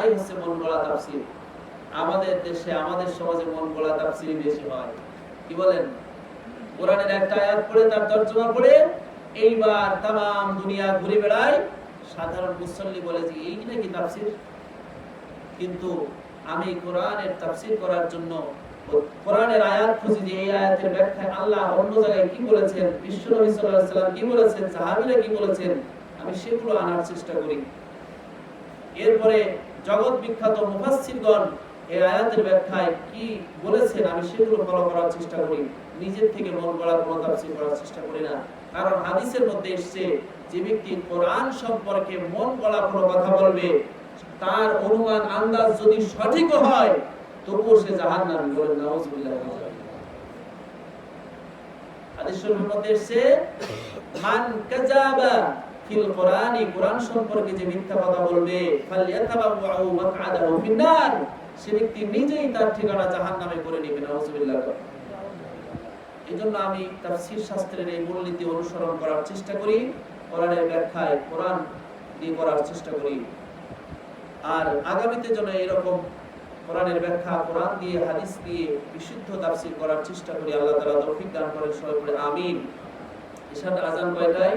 এটাই হচ্ছে মন গড়া তাফসীর। আমাদের দেশে, আমাদের সমাজে মন গড়া তাফসীর বেশি হয়। কি বলেন? কোরআনের একটা আয়াত পড়ে, তার তর্জমা পড়ে, এইবার তাম দুনিয়া ঘুরে বেড়ায়। সাধারণ মুসল্লি বলে যে, এই নাকি তাফসীর? কিন্তু আমি কোরআনের তাফসীর করার জন্য কোরআনের আয়াত খুঁজি যে, এই আয়াতের ব্যাখ্যায় আল্লাহ অন্য জায়গায় কি বলেছেন? বিশ্ব নবী সাল্লাম কি বলেছেন? সাহাবীরা কি বলেছেন? আমি সেগুলো আনার চেষ্টা করি। এরপরে জগৎ বিখ্যাত মুফাসসিরগণ এই আয়াতের ব্যাখ্যায় কি বলেছেন আমি সেগুলো ফলো করার চেষ্টা করি। নিজের থেকে মন গড়া কোনো তাফসীর করার চেষ্টা করি না। কারণ হাদিসের মধ্যে এসেছে, যে ব্যক্তি কোরআন সম্পর্কে মন গড়া কোনো কথা বলবে, তার অনুমান, আন্দাজ যদি সঠিক হয়, তবুও সে জাহান্নামী বলেন নাউজুবিল্লাহ হাদিস শরীফের মধ্যে এসেছে, মান কাযাবা কোরআনি সম্পর্কে যে মিথ্যা কথা বলবে ফালইয়াতাবাউ মাকআদাহু ফিন্নার, সে ব্যক্তি নিজেই তার ঠিকানা জাহান্নামে করে নেবে, নাউজুবিল্লাহ। এজন্য আমি তাফসীর শাস্ত্রের এই মূলনীতি অনুসরণ করার চেষ্টা করি, কোরআনের ব্যাখ্যায় কোরআন দিয়ে করার চেষ্টা করি। আর আগামীতে যেন এরকম কোরআনের ব্যাখ্যা, কোরআন দিয়ে, হাদিস দিয়ে বিশুদ্ধ তাফসীর করার চেষ্টা করি, আল্লাহ তৌফিক দান করেন সবাই আমিন। আজান কয়টায়?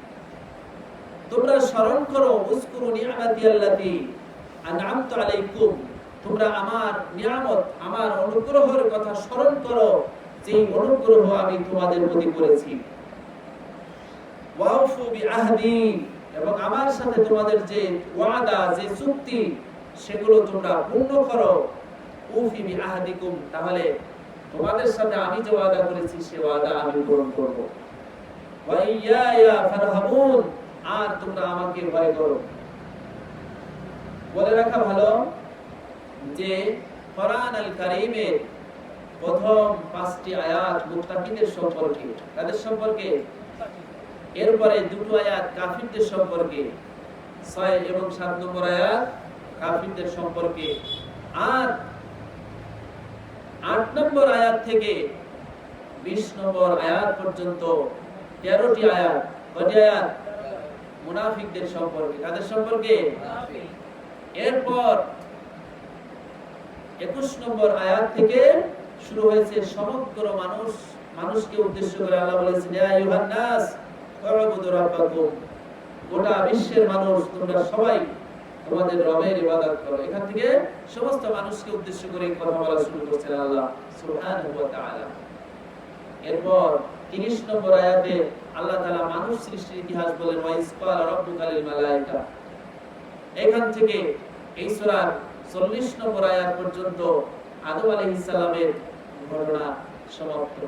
তোমরা স্মরণ করো উজকুরু নিয়ামাতি আল্লাতি আনআমতু আলাইকুম। তোমরা আমার নিয়ামত, আমার অনুগ্রহের কথা স্মরণ করো যে অনুগ্রহ আমি তোমাদের প্রতি করেছি। ওয়াউফু বিআহদি, এবং আমার সাথে তোমাদের যে ওয়াদা, যে চুক্তি, সেগুলো তোমরা পূর্ণ করো। উফি বিআহদিকুম, তাহলে তোমাদের সাথে আমি যে ওয়াদা করেছি, সে ওয়াদা আমি পূরণ করব। ওয়া ফারহাবুন আর তোমরা আমাকে ভয় করো। বলে রাখা ভালো যে কোরআন আল কারীমের প্রথম পাঁচটি আয়াত মুত্তাকিদের সম্পর্কে, তাদের সম্পর্কে এরপরে দুটো আয়াত কাফিরদের সম্পর্কে, ছয় এবং সাত নম্বর আয়াত কাফিরদের সম্পর্কে, আর আট নম্বর আয়াত থেকে বিশ নম্বর আয়াত পর্যন্ত তেরোটি আয়াত কটি আয়াত? মুনাফিকদের সম্পর্কে। কাদের সম্পর্কে? এরপর একুশ নম্বর আয়াত থেকে শুরু হয়েছে সমগ্র মানুষ, মানুষকে উদ্দেশ্য করে আল্লাহ বলেছেন গোটা বিশ্বের মানুষ, তোমরা সবাই তোমাদের রবের ইবাদত করো। এখান থেকে সমস্ত মানুষকে উদ্দেশ্য করে কথা বলা শুরু আল্লাহ, সুবহানাহু ওয়া তাআলা। এরপর 30 নম্বর আয়াতে আল্লাহ তাআলা মানুষ সৃষ্টির ইতিহাস বলেন মালায়েকা। এখান থেকে এই সূরার 40 নম্বর আয়াত পর্যন্ত আদম আলাইহিস সালামের ঘটনা সমাপ্ত।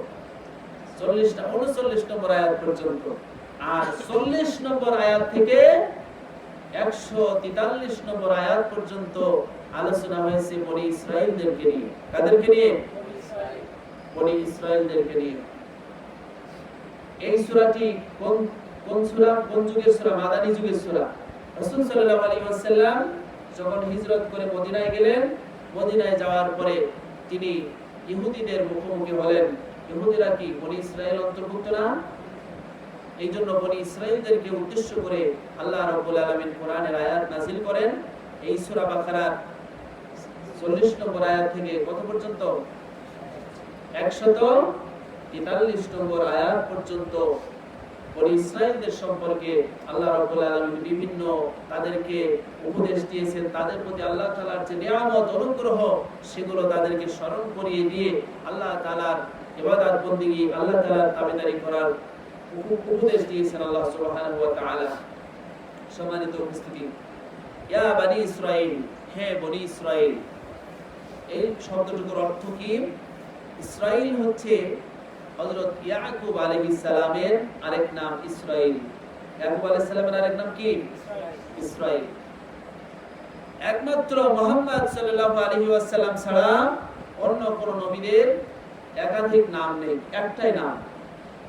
40 টা 39 নম্বর আয়াত পর্যন্ত। আর 40 নম্বর আয়াত থেকে 143 নম্বর আয়াত আলোচনা হয়েছে এই সূরাটি কোন কোন সূরা? কোন যুগের সূরা? মাদানী যুগের সূরা। রাসূল সাল্লাল্লাহু আলাইহি ওয়াসাল্লাম যখন হিজরত করে মদিনায় গেলেন, মদিনায় যাওয়ার পরে তিনি ইহুদিদের মুখোমুখি হলেন। ইহুদিরা কি বনি ইসরায়েল অন্তর্ভুক্ত না? এই জন্য বনি ইসরায়েলদেরকে উদ্দেশ্য করে আল্লাহ রাব্বুল আলামিন কোরআনের আয়াত নাযিল করেন। এই সূরা বাকারার 40 নম্বর আয়াত থেকে কত পর্যন্ত? তেতাল্লিশ নম্বর আয়াত পর্যন্ত ইসরায়েলদের সম্পর্কে আল্লাহ রাব্বুল আলামিন বিভিন্ন তাদেরকে উপদেশ দিয়েছেন। তাদের প্রতি আল্লাহ তাআলার যে নিয়ামত, অনুগ্রহ, সেগুলো তাদেরকে স্মরণ করিয়ে দিয়ে আল্লাহ তাআলার ইবাদত বندگی আল্লাহ তাআলার তাবেদারি করার উপদেশ দিয়েছেন আল্লাহ সুবহানাহু সম্মানিত উপস্থিতি, ইয়া বনি ইসরায়েল হে বনি ইসরায়েল এই শব্দটুকুর অর্থ কি? ইসরায়েল হচ্ছে হযরত ইয়াকুব আলাইহিস সালামের আরেক নাম ইসরাইল ইয়াকুব আলাইহিস সালামের আরেক নাম কি? ইসরাইল একমাত্র সাল্লাল্লাহু আলাইহি ওয়াসাল্লাম ছাড়া অন্য কোন নবীদের একাধিক নাম নেই, একটাই নাম।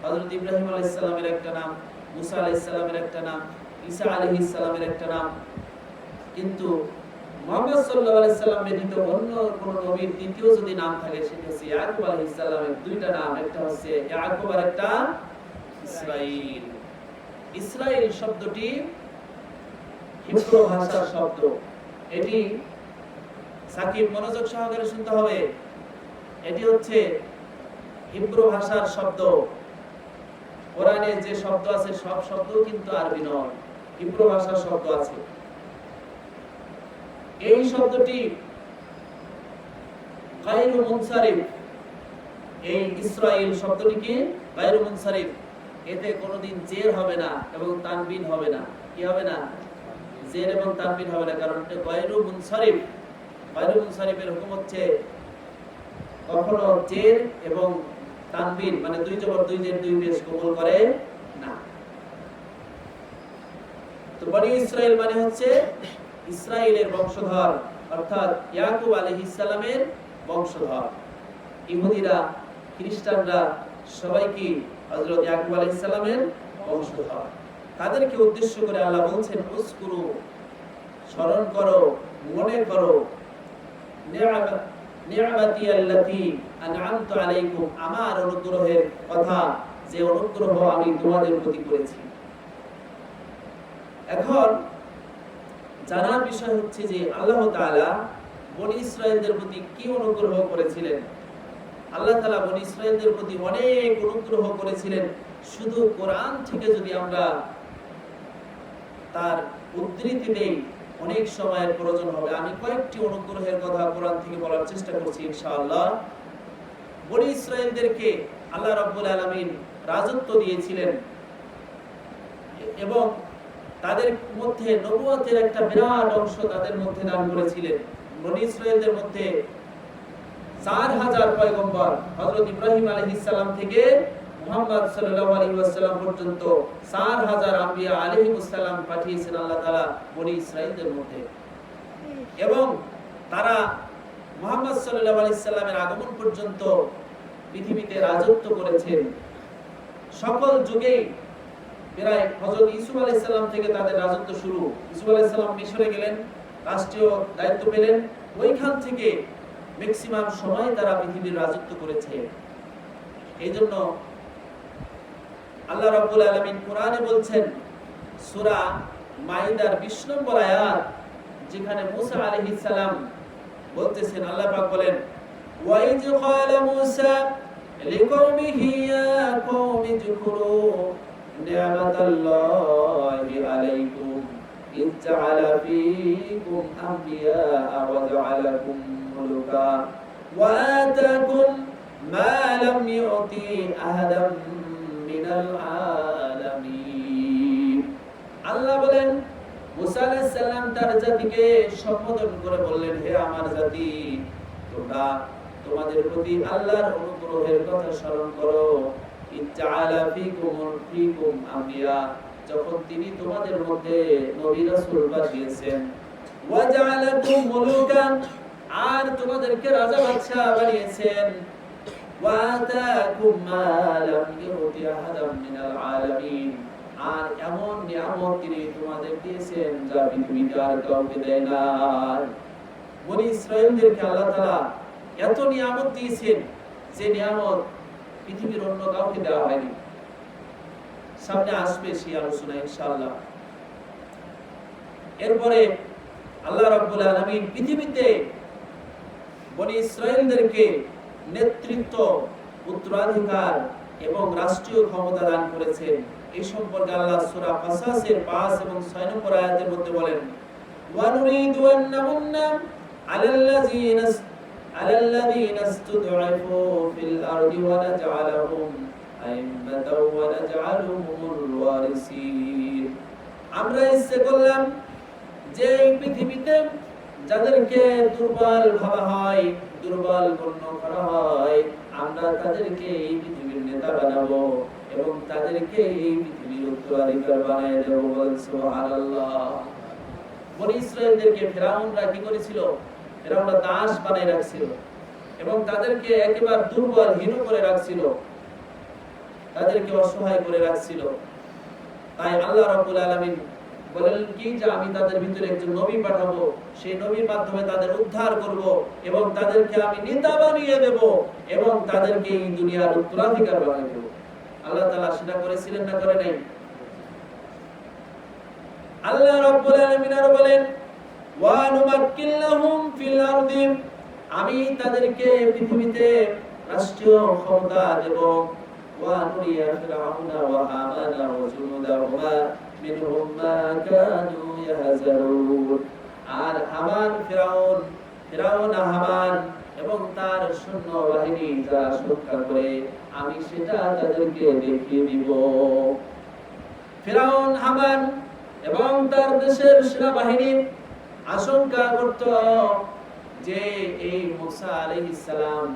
হযরত ইব্রাহিম আলাইহিস সালামের একটা নাম, মুসা আলাইহিস সালামের একটা নাম, ঈসা আলাইহিস সালামের একটা নাম। কিন্তু মোহাম্মদ সাল্লাল্লাহু আলাইহি সাল্লাম ব্যতীত অন্য কোন নবীর দ্বিতীয় যদি নাম থাকে, সেটা হচ্ছে ইয়াকুব আলাইহিস সালামের দুইটা নাম। একটা হচ্ছে ইয়াকুব আর একটা ইসরাইল ইসরাইল শব্দটি হিব্রু ভাষার শব্দ। এটি সাকিব মনোযোগ সহকারে শুনতে হবে। এটি হচ্ছে হিব্রু ভাষার শব্দ। কোরআনে যে শব্দ আছে, সব শব্দ কিন্তু আরবি নয়। হিব্রু ভাষার শব্দ আছে। এই শব্দটি গায়রু মুনসারিফ এই ইসরাইল শব্দটি কি গায়রু মুনসারিফ এতে কোনোদিন জের হবে না এবং তানবিন হবে না। কি হবে না? জের এবং তানবিন হবে না। কারণ এটা গায়রু মুনসারিফ গায়রু মুনসারিফের হুকুম হচ্ছে কখনো জের এবং তানবিন মানে দুই জবর দুই জের দুই পেশ কবুল করে না। তো বনি ইসরাইল মানে হচ্ছে ইসরায়েলের বংশধর, অর্থাৎ ইয়াকুব আলাইহিস সালামের বংশধর। ইহুদিরা, খ্রিস্টানরা সবাই কি হযরত ইয়াকুব আলাইহিস সালামের বংশধর? তাদেরকে উদ্দেশ্য করে আল্লাহ বলছেন উসকুরু স্মরণ করো, মনে করো আমার অনুগ্রহের কথা, যে অনুগ্রহ আমি তোমাদের প্রতি করেছি। এখন জানার বিষয় হচ্ছে যে আল্লাহ বনি ইসরায়েলদের প্রতি কি অনুগ্রহ করেছিলেন? আল্লাহ তাআলা বনি ইসরায়েলদের প্রতি অনেক অনুগ্রহ করেছিলেন। শুধু কোরআন থেকে যদি আমরা তার উদ্ধৃতি দেই, অনেক সময়ের প্রয়োজন হবে। আমি কয়েকটি অনুগ্রহের কথা কোরআন থেকে বলার চেষ্টা করছি ইনশাআল্লাহ। বনি ইসরায়েলদেরকে আল্লাহ রাব্বুল আলামিন রাজত্ব দিয়েছিলেন এবং তাদের মধ্যে নবুয়তের একটা বিরাট অংশ তাদের মধ্যে দান করেছিলেন। বনি ইসরায়েলদের মধ্যে চার হাজার পয়গম্বর হযরত ইব্রাহিম আলাইহিস সালাম থেকে মুহাম্মদ সাল্লাল্লাহু আলাইহি ওয়াসাল্লাম পর্যন্ত চার হাজার আম্বিয়া আলাইহিস সালাম পাঠিয়েছেন আল্লাহ তাআলা বনি ইসরায়েলদের মধ্যে। এবং তারা মুহাম্মদ সাল্লাল্লাহু আলাইহি সাল্লামের আগমন পর্যন্ত পৃথিবীতে রাজত্ব করেছেন। সকল যুগেই প্রায় আলাইহিস সালাম থেকে তাদের রাজত্ব শুরু। সালাম মিশরে গেলেন রাষ্ট্রীয় দায়িত্ব পেলেন। ওইখান থেকে ম্যাক্সিমাম সময় তারা পৃথিবীর রাজত্ব করেছে। এই জন্য আল্লাহ রাব্বুল আলামিন কোরআনে বলছেন সূরা মাইদার 20 নম্বর আয়াত যেখানে মুসা আলাইহিস সালাম বলতেছেন আল্লাহ পাক বলেন ওয়াইজ কওমি যকুরু নি'মাতাল্লাহি আলাইকুম إذ جعل فيكم أنبياء وجعلكم ملكا وآتاكم ما لم يؤتي أحدا من العالمين আল্লাহ বলেন মুসা আলাইহিস সালাম তার জাতিকে সম্বোধন করে বললেন হে আমার জাতি তোমরা তোমাদের প্রতি আল্লাহর অনুগ্রহের কথা স্মরণ করো যখন তিনি তোমাদের মধ্যে নবী রাসূল পাঠিয়েছেন ওয়াজআলাকুম মুলুকান, আর তোমাদেরকে রাজা বাদশা বানিয়েছেন, ওয়াতাকুম মা লাম ইউতি আহাদাম মিনাল আলামিন, আর এমন নিয়ামত তিনি তোমাদের দিয়েছেন যা পৃথিবীতে আর কাউকে দেয় না। বনি ইসরায়েলদেরকে আল্লাহ তাআলা এত নিয়ামত দিয়েছেন, যে নিয়ামত পৃথিবীর অন্য কাউকে দেওয়া হয়নি। সামনে আসবে সেই আলোচনা, ইনশাআল্লাহ। এরপরে আল্লাহ রাব্বুল আলামিন পৃথিবীতে বনি ইসরায়েলদেরকে নেতৃত্ব, উত্তরাধিকার এবং রাষ্ট্রীয় ক্ষমতা দান করেছেন। এই সম্পর্কে আল্লাহ সূরা কাসাসের 5 এবং 6 নম্বর আয়াতের মধ্যে বলেন, ওয়া নুরিদু আন নামুন্না আলাল্লাযিনা ইসতুদঈফু ফিল আরদি ওয়া নাজআলাহুম আইম্মাতাও ওয়া নাজআলুহুমুল ওয়ারিসিন আমরা ইচ্ছে করলাম যে পৃথিবীতে যাদেরকে দুর্বল ভাবা হয়, দুর্বল গণ্য করা হয়, আমরা তাদেরকে এই পৃথিবীর নেতা বানাবো এবং তাদেরকে এই পৃথিবীর উত্তরাধিকার বানিয়ে দেবো বল সুবহানাল্লাহ। বনি ইসরায়েলদেরকে ফেরাউনরা কি করেছিল? ফেরাউনরা দাস বানায় রাখছিল। এবং তাদেরকে একেবারে দুর্বল, হীন করে রাখছিল। তাদেরকে অসহায় করে রাখছিল। তাই আল্লাহ রাব্বুল আলামিন বলেন কি যে, আমি তাদের ভিতরে একজন নবী পাঠাবো। সেই নবীর মাধ্যমে তাদের উদ্ধার করব এবং তাদেরকে আমি নেতা বানিয়ে দেব এবং তাদেরকে এই দুনিয়ার উত্তরাধিকার বানিয়ে দেব। আল্লাহ তাআলা সেটা করেছিলেন না করে নাই? আল্লাহ রাব্বুল আলামিন আরও বলেন আমি তাদেরকে পৃথিবীতে রাষ্ট্রীয় ক্ষমতা দেব। এবং তার বাহিনী করে, আমি সেটা তাদেরকে দেখিয়ে দিব। ফেরাউন, হামান এবং তার দেশের সেনাবাহিনী আশঙ্কা করত যে এই মুসা আলহ সালাম